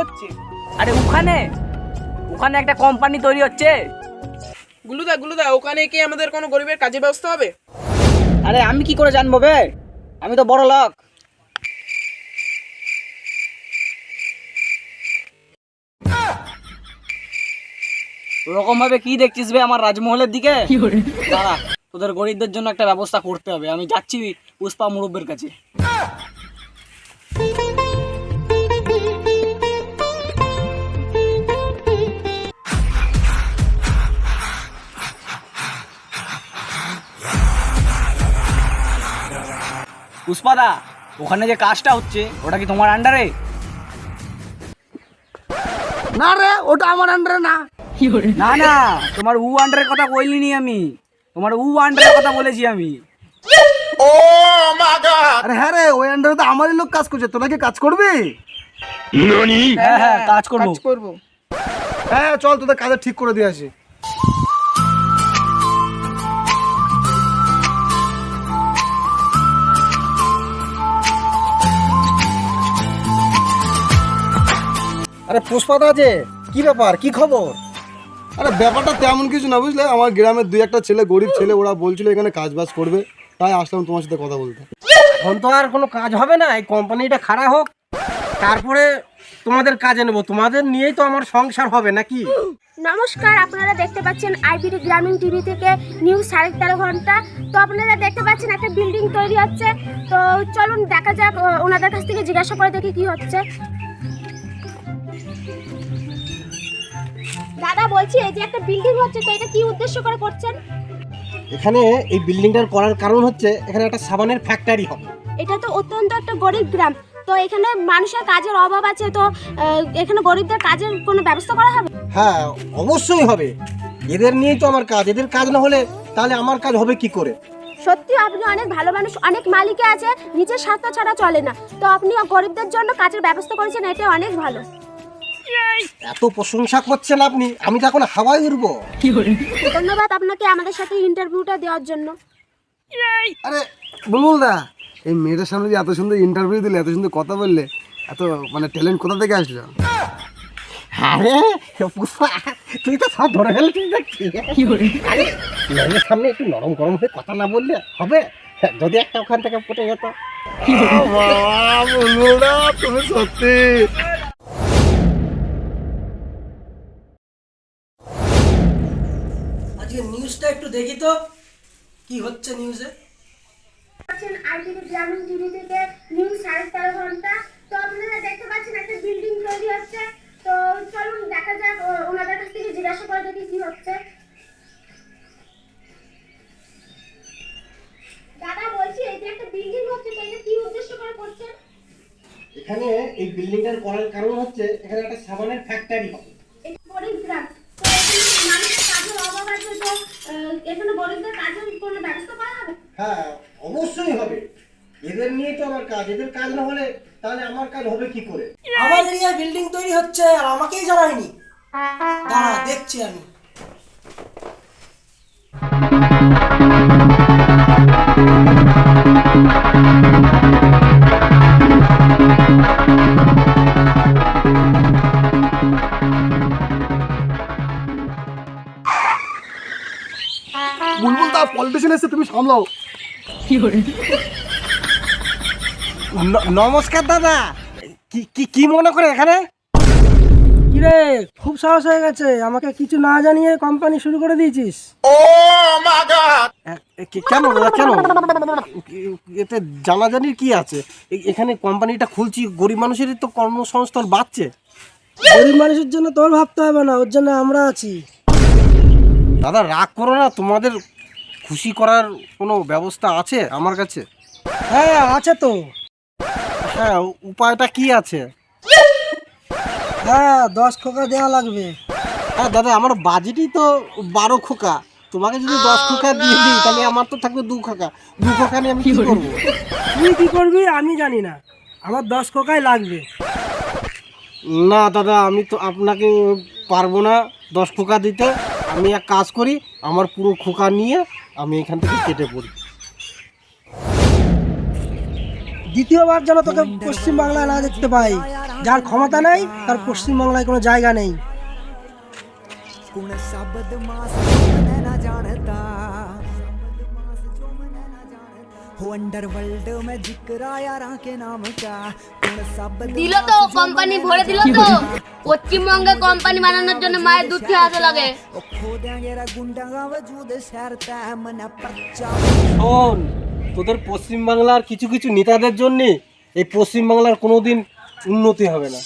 হচ্ছে? আরে ওখানে ওখানে একটা কোম্পানি তৈরি হচ্ছে। গুলুদা গুলুদা ওখানে কি আমাদের কোনো গরিবের কাজে ব্যবস্থা হবে? আরে আমি কি করে জানব বে? আমি তো বড় লোক। ওরকম ভাবে কি দেখছিস বে আমার রাজমহলের দিকে? দাঁড়া তোদের গরিবদের জন্য একটা ব্যবস্থা করতে হবে। আমি যাচ্ছি পুষ্পা মুরব্বের কাছে। পুষ্পাদা ওখানে যে কাজটা হচ্ছে ওটা কি তোমার আন্ডারে না রে ওটা আমার আন্ডারে না। না না তোমার উ আন্ডারের কথা বলিনি আমি। তোমার উ আন্ডারের কথা বলেছি আমি। Oh my God! আরে হ্যাঁ রে ওই আন্ডারে তো আমারই লোক কাজ করছে তোরা কি কাজ করবি? হ্যাঁ হ্যাঁ কাজ করব। কাজ করব। হ্যাঁ চল তোদের কাজে ঠিক করে দিয়ে আসি। পুষ্পাদা আছে কি ব্যাপার? কি খবর? আরে ব্যাপারটা তেমন কিছু না বুঝলে? আমার গ্রামের দুই একটা ছেলে গরিব ছেলে ওরা বলছিল এখানে কাজ বাজ করবে। তাই আসলাম তোমার সাথে কথা বলতে। এখন তো আর কোনো কাজ হবে না এই কোম্পানিটা খারাপ হোক। তারপরে তোমাদের কাজে নেব। তোমাদের নিয়েই তো আমার সংসার হবে নাকি? নমস্কার আপনারা দেখতে পাচ্ছেন আইবিডি গ্রামীণ টিভি থেকে নিউজ সাড়ে তেরো ঘণ্টা। তো আপনারা দেখতে পাচ্ছেন একটা বিল্ডিং তৈরি হচ্ছে। তো চলুন দেখা যাক ও- ওনাদের কাছ থেকে জিজ্ঞাসা করে দেখি কি হচ্ছে। দাদা বলছি এই যে একটা বিল্ডিং হচ্ছে তো এটা কি উদ্দেশ্য করে করছেন? এখানে এই বিল্ডিংটার করার কারণ হচ্ছে এখানে একটা সাবানের ফ্যাক্টরি হবে। এটা তো অত্যন্ত একটা গরিব গ্রাম। তো এখানে মানুষের কাজের অভাব আছে তো আহ, এখানে গরিবদের কাজের কোনো ব্যবস্থা করা হবে? হ্যাঁ অবশ্যই হবে। এদের নিয়েই তো আমার কাজ। এদের কাজ না হলে তাহলে আমার কাজ হবে কি করে? সত্যি আপনি অনেক ভালো মানুষ অনেক মালিকে আছে নিজের স্বার্থ ছাড়া চলে না। তো আপনি গরিবদের জন্য কাজের ব্যবস্থা করেছেন এটা অনেক ভালো। এত প্রশংসা করছেন আপনি আমি তো এখন হাওয়ায় উড়বো। ধন্যবাদ আপনাকে আমাদের সাথে ইন্টারভিউটা দেওয়ার জন্য। আরে বুলবুল দা এই মেয়েটার সামনে যে এত সুন্দর ইন্টারভিউ দিলে এত সুন্দর কথা বললে এত মানে ট্যালেন্ট কোথা থেকে আসলো? আরে পুষ্পা তুই তো সব ধরে ফেলছিস দেখছি। আরে মেয়ের সামনে একটু নরম গরম হয়ে কথা না বললে হবে? যদি একটা ওখান থেকে পটে যেত। তুমি সত্যি। নিউজটা একটু দেখি তো কি হচ্ছে নিউজে? আইটিভি গ্রামীণ টিভি থেকে নিউজ সাড়ে তেরো ঘণ্টা। তো আপনারা দেখতে পাচ্ছেন একটা বিল্ডিং তৈরি হচ্ছে। তো চলুন দেখা যাক ওনাদের কাছ থেকে জিজ্ঞাসা করে দেখি কি হচ্ছে। দাদা বলছি এই যে একটা বিল্ডিং হচ্ছে তো এটা কি উদ্দেশ্য করে করছেন? এখানে এই বিল্ডিংটার করার কারণ হচ্ছে এখানে একটা সাবানের ফ্যাক্টরি হবে। এখানে বড়দের কাজের কোনো ব্যবস্থা করা হবে? হ্যাঁ অবশ্যই হবে। এদের নিয়ে তো আমার কাজ। এদের কাজ না হলে তাহলে আমার কাজ হবে কি করে? আমার এরিয়ায় বিল্ডিং তৈরি হচ্ছে আর আমাকেই জানায়নি দাঁড়া, দেখছি আমি। Thank দা পলিটিশিয়ান এসে তুমি সামলাও। নমস্কার দাদা। কি কি কি মনে করে এখানে? কিরে খুব সাহস হয়ে গেছে। আমাকে কিছু না জানিয়ে কোম্পানি শুরু করে দিয়েছিস। কেন কেন? এতে জানাজানির কি আছে? এখানে কোম্পানিটা খুলছি গরিব মানুষেরই তো কর্মসংস্থান বাড়ছে। গরিব মানুষের জন্য তোর ভাবতে হবে না ওর জন্য আমরা আছি। দাদা রাগ করো না তোমাদের খুশি করার কোনো ব্যবস্থা আছে আমার কাছে? হ্যাঁ আছে তো। হ্যাঁ উপায়টা কি আছে? হ্যাঁ দশ খোকা দেওয়া লাগবে। হ্যাঁ দাদা আমার বাজেটই তো বারো খোকা। তোমাকে যদি দশ খোকা দিয়ে দিই তাহলে আমার তো থাকবে দু খোকা। দু খোকা নিয়ে আমি কি করব? তুই কি করবি আমি জানি না। আমার দশ খোকাই লাগবে। না দাদা আমি তো আপনাকে পারব না দশ খোকা দিতে। আমি এক কাজ করি আমার পুরো খোকা নিয়ে আমি এখান থেকে কেটে পড়ি। দ্বিতীয়বার যেন তোকে পশ্চিমবাংলায় না দেখতে পাই যার ক্ষমতা নেই তার পশ্চিমবাংলায় কোনো জায়গা নেই। कुण शब्द मास मैं ना जानता हो अंडरवर्ल्ड में जिक्र यारा के नाम का कुण शब्द দিল তো কোম্পানি ভরে দিল তো পশ্চিমবঙ্গে কোম্পানি বানানোর জন্য মায়ের দুধ খেয়ে লাগে ओ खो देंगे रा गुंडा का वजूद शहरता है मन पर्चा শোন তোদের পশ্চিমবাংলার কিছু কিছু নেতাদের জন্যে এই পশ্চিমবাংলার কোনোদিন উন্নতি হবে না